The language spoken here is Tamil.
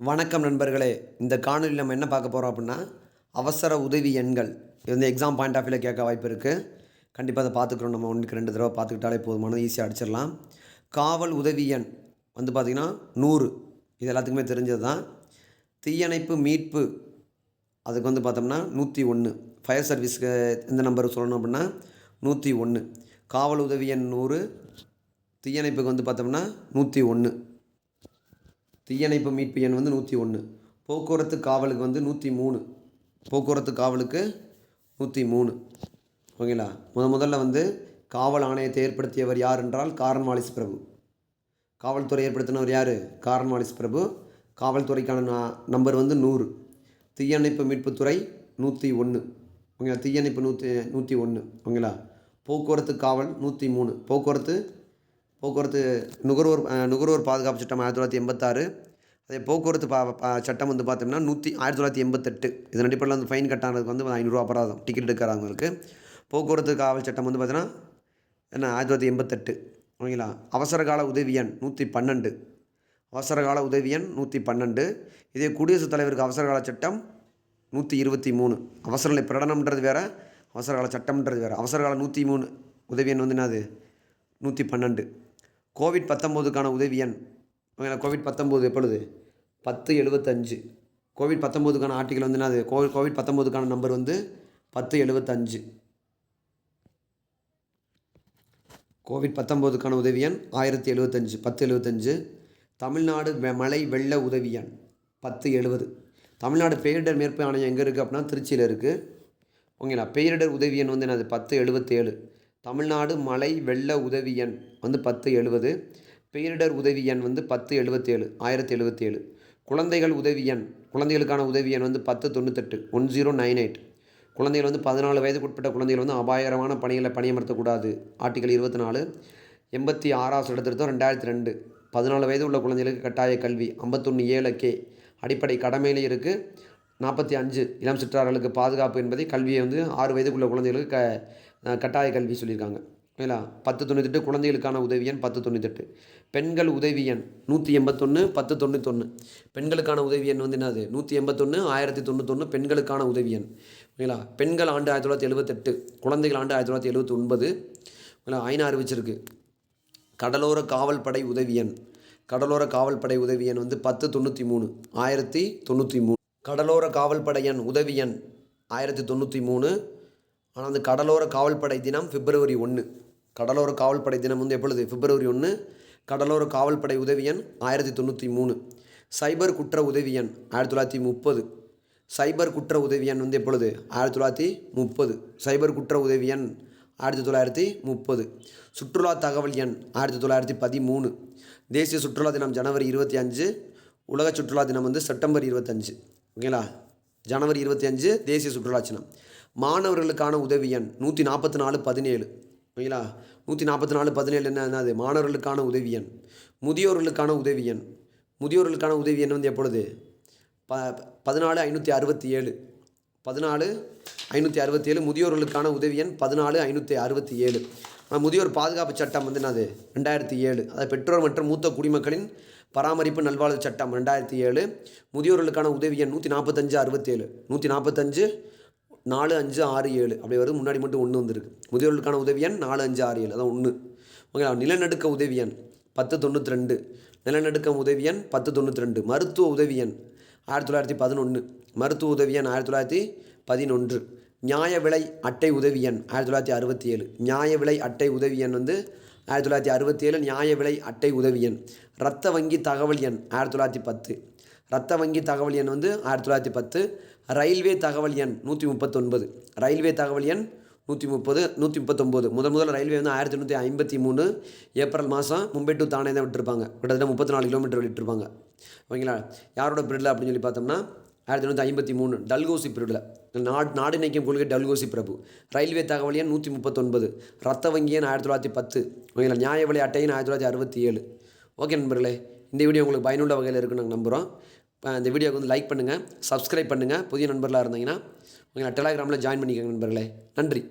வணக்கம் நண்பர்களே இந்த காணொலியில் நம்ம என்ன பார்க்க போகிறோம் அப்படின்னா அவசர உதவி எண்கள். இது வந்து எக்ஸாம் பாயிண்ட் ஆஃப் வியூவில் கேட்க வாய்ப்பு இருக்குது கண்டிப்பாக அதை பார்த்துக்குறோம். நம்ம ஒன்றுக்கு ரெண்டு தடவை பார்த்துக்கிட்டாலே போதுமானது ஈஸியாக அடிச்சிடலாம். காவல் உதவி எண் வந்து பார்த்திங்கன்னா நூறு. இது எல்லாத்துக்குமே தெரிஞ்சது தான் தீயணைப்பு மீட்பு அதுக்கு வந்து பார்த்தோம்னா நூற்றி ஒன்று ஃபயர் சர்வீஸ்க்கு எந்த நம்பர் சொல்லணும் அப்படின்னா நூற்றி ஒன்று காவல் உதவி எண் நூறு. தீயணைப்புக்கு வந்து பார்த்தோம்னா நூற்றி ஒன்று தீயணைப்பு மீட்பு எண் வந்து நூற்றி ஒன்று போக்குவரத்து காவலுக்கு வந்து நூற்றி மூணு. போக்குவரத்து காவலுக்கு நூற்றி மூணு. ஓகேங்களா? முத முதல்ல வந்து காவல் ஆணையத்தை ஏற்படுத்தியவர் யார் என்றால் காரன்வாலிஸ் பிரபு. காவல்துறை ஏற்படுத்தினவர் யார்? காரன்வாலிஸ் பிரபு. காவல்துறைக்கான ந- நம்பர் வந்து நூறு. தீயணைப்பு மீட்புத்துறை நூற்றி ஒன்று ஓகேங்களா? தீயணைப்பு நூற்றி நூற்றி ஒன்று ஓகேங்களா? போக்குவரத்து காவல் நூற்றி மூணு. போக்குவரத்து போக்குவரத்து நுகர்வோர் நுகர்வோர் பாதுகாப்பு சட்டம் ஆயிரத்தி தொள்ளாயிரத்தி எண்பத்தாறு. அதே போக்குவரத்து பா சட்டம் வந்து பார்த்தோம்னா நூற்றி ஆயிரத்தி தொள்ளாயிரத்தி எண்பத்தெட்டு. இதன் அடிப்படையில் வந்து ஃபைன் கட்டானதுக்கு வந்து ஐநூறுரூவா அபராதம் டிக்கெட் எடுக்கிறவங்களுக்கு போக்குவரத்து காவல் சட்டம் வந்து பார்த்தீங்கன்னா என்ன ஆயிரத்தி தொள்ளாயிரத்தி எண்பத்தெட்டு. ஓகேங்களா? அவசர கால உதவி எண் நூற்றி பன்னெண்டு. அவசர கால உதவி எண் நூற்றி பன்னெண்டு. இதே குடியரசுத் தலைவருக்கு அவசர கால சட்டம் நூற்றி இருபத்தி மூணு. அவசரநிலை பிரகடனம்ன்றது வேறு அவசர கால சட்டம்ன்றது வேறு. அவசர கால நூற்றி மூணு. உதவி எண் வந்து என்னது? நூற்றி பன்னெண்டு. கோவிட் பத்தொம்போதுக்கான உதவி எண். ஓகேங்களா? கோவிட் பத்தொம்போது எப்பொழுது? பத்து எழுபத்தஞ்சு கோவிட் பத்தொம்போதுக்கான ஆர்டிக்கல் வந்து என்னது? கோவிட் கோவிட் பத்தொம்போதுக்கான நம்பர் வந்து பத்து எழுபத்தஞ்சு கோவிட் பத்தொம்போதுக்கான உதவி எண் ஆயிரத்தி எழுபத்தஞ்சு பத்து எழுபத்தஞ்சு தமிழ்நாடு வெ- மழை வெள்ள உதவி எண் பத்து எழுபது தமிழ்நாடு பேரிடர் மேற்பு ஆணையம் எங்கே இருக்குது அப்படின்னா திருச்சியில் இருக்குது ஓகேங்களா? பேரிடர் உதவி எண் வந்து என்னது? பத்து எழுபத்தேழு தமிழ்நாடு மழை வெள்ள உதவி எண் வந்து பத்து எழுபது பேரிடர் உதவி எண் வந்து பத்து எழுபத்தேழு ஆயிரத்தி எழுபத்தேழு குழந்தைகள் உதவி எண் குழந்தைகளுக்கான உதவி எண் வந்து பத்து தொண்ணூத்தெட்டு ஒன் ஜீரோ நைன் எயிட். குழந்தைகள் வந்து பதினாலு வயதுக்கு உட்பட்ட குழந்தைகள் வந்து அபாயகரமான பணிகளை பணியமர்த்தக்கூடாது. ஆர்டிகல் இருபத்தி நாலு எண்பத்தி ஆறாவது சட்டத்திருத்தம் ரெண்டாயிரத்தி ரெண்டு. பதினாலு வயது உள்ள குழந்தைகளுக்கு கட்டாய கல்வி ஐம்பத்தொன்று ஏழு கே. அடிப்படை கடமையிலே இருக்குது நாற்பத்தி அஞ்சு இளம் சிற்றார்களுக்கு பாதுகாப்பு என்பதை கல்வியை வந்து ஆறு வயதுக்குள்ள குழந்தைகளுக்கு க கட்டாய கல்வி சொல்லியிருக்காங்க. ஓகேங்களா பத்து தொண்ணூத்தெட்டு குழந்தைகளுக்கான உதவி எண் பத்து தொண்ணூத்தெட்டு. பெண்கள் உதவி எண் நூற்றி எண்பத்தொன்று பத்து தொண்ணூத்தொன்று பெண்களுக்கான உதவி எண் வந்து என்னது? நூற்றி எண்பத்தொன்று ஆயிரத்தி தொண்ணூத்தொன்று பெண்களுக்கான உதவி எண் ஓகேங்களா பெண்கள் ஆண்டு ஆயிரத்தி தொள்ளாயிரத்தி எழுபத்தெட்டு குழந்தைகள் ஆண்டு ஆயிரத்தி தொள்ளாயிரத்தி எழுபத்தி ஒன்பது ஓகேங்களா ஐநா அறிவிச்சிருக்கு. கடலோர காவல்படை உதவி எண் கடலோர காவல்படை உதவி எண் வந்து பத்து தொண்ணூற்றி மூணு ஆயிரத்தி தொண்ணூற்றி மூணு கடலோர காவல்படை எண் உதவி எண் ஆயிரத்தி தொண்ணூற்றி மூணு ஆனால் அந்த கடலோர காவல்படை தினம் பிப்ரவரி ஒன்று கடலோர காவல்படை தினம் வந்து எப்பொழுது? பிப்ரவரி ஒன்று கடலோர காவல்படை உதவியன் ஆயிரத்தி தொண்ணூற்றி மூணு. சைபர் குற்ற உதவியன் ஆயிரத்தி தொள்ளாயிரத்தி முப்பது. சைபர் குற்ற உதவியன் வந்து எப்பொழுது? ஆயிரத்தி தொள்ளாயிரத்தி முப்பது. சைபர் குற்ற உதவியன் ஆயிரத்தி தொள்ளாயிரத்தி முப்பது. சுற்றுலா தகவல் எண் ஆயிரத்தி தொள்ளாயிரத்தி பதிமூணு. தேசிய சுற்றுலா தினம் ஜனவரி இருபத்தி அஞ்சு. உலக சுற்றுலா தினம் வந்து செப்டம்பர் இருபத்தஞ்சு ஓகேங்களா? ஜனவரி இருபத்தி அஞ்சு தேசிய சுற்றுலா தினம். மாணவர்களுக்கான உதவி எண் நூற்றி நாற்பத்தி நாலு பதினேழு. ஓகேங்களா நூற்றி நாற்பத்தி நாலு பதினேழு என்ன என்னது? மாணவர்களுக்கான உதவி எண். முதியோர்களுக்கான உதவி எண். முதியோர்களுக்கான உதவி எண் வந்து எப்பொழுது? ப பதினாலு ஐநூற்றி அறுபத்தி ஏழு பதினாலு ஐநூற்றி அறுபத்தி ஏழு முதியோர்களுக்கான உதவி எண் பதினாலு ஐநூற்றி அறுபத்தி ஏழு ஆனால் முதியோர் பாதுகாப்பு சட்டம் வந்து என்னது? ரெண்டாயிரத்தி ஏழு அதாவது பெற்றோர் மற்றும் மூத்த குடிமக்களின் பராமரிப்பு நல்வாழ்வு சட்டம் ரெண்டாயிரத்தி ஏழு முதியோர்களுக்கான உதவி எண் நூற்றி நாற்பத்தஞ்சு அறுபத்தேழு. நூற்றி நாற்பத்தஞ்சு நாலு அஞ்சு ஆறு ஏழு. அப்படி வருது முன்னாடி மட்டும் ஒன்று வந்திருக்கு. முதியோர்களுக்கான உதவி எண் நாலு அஞ்சு ஆறு ஏழு. அதான் ஒன்று ஓகேங்களா நிலநடுக்க உதவி எண் பத்து தொண்ணூற்றி ரெண்டு நிலநடுக்க உதவி எண் பத்து தொண்ணூற்றி ரெண்டு மருத்துவ உதவி எண் ஆயிரத்தி தொள்ளாயிரத்தி பதினொன்று மருத்துவ உதவி எண் ஆயிரத்தி தொள்ளாயிரத்தி பதினொன்று. நியாய விலை அட்டை உதவி எண் ஆயிரத்தி தொள்ளாயிரத்தி அறுபத்தி ஏழு நியாய விலை அட்டை உதவி எண் வந்து ஆயிரத்தி தொள்ளாயிரத்தி அறுபத்தி ஏழு நியாய விலை அட்டை உதவி எண். ரத்த வங்கி தகவல் எண் ஆயிரத்தி தொள்ளாயிரத்தி பத்து. ரத்த வங்கி தகவல் எண் வந்து ஆயிரத்தி தொள்ளாயிரத்தி பத்து ரயில்வே தகவல் எண் நூற்றி முப்பத்தொன்பது. ரயில்வே தகவல் எண் நூற்றி முப்பது நூற்றி முப்பத்தொம்போது முதல் முதல்ல ரயில்வே வந்து ஆயிரத்தி எண்ணூற்றி ஐம்பத்தி மூணு ஏப்ரல் மாதம் மும்பை டு தானே தான் விட்டுருப்பாங்க. கிட்டத்தட்ட முப்பத்தி நாலு கிலோமீட்டர் விட்டுருப்பாங்க. ஓகேங்களா? யாரோட பீரியடில் அப்படின்னு சொல்லி பார்த்தோம்னா ஆயிரத்தி எண்ணூற்றி ஐம்பத்தி மூணு டல்கோசி பீரியடில் நாடு நாடு இணைக்கும் கொள்கை டல்கோசி பிரபு. ரயில்வே தகவல் எண் நூற்றி முப்பத்தொன்பது. ரத்த வங்கி எண் ஆயிரத்தி தொள்ளாயிரத்தி பத்து. ஓகேங்களா? நியாய விலை ஆயிரத்தி தொள்ளாயிரத்தி அறுபத்தி ஏழு. ஓகே நண்பர்களே இந்த வீடியோ உங்களுக்கு பயனுள்ள வகையில் இருக்குன்னு நாங்கள் நம்புகிறோம் இப்போ இந்த வீடியோக்கு வந்து லைக் பண்ணுங்கள் சப்ஸ்கிரைப் பண்ணுங்கள் புதிய நண்பர்களாக இருந்தீங்கன்னா உங்களை டெலாகிராமில் ஜாயின் பண்ணிக்கோங்க நண்பர்களே. நன்றி.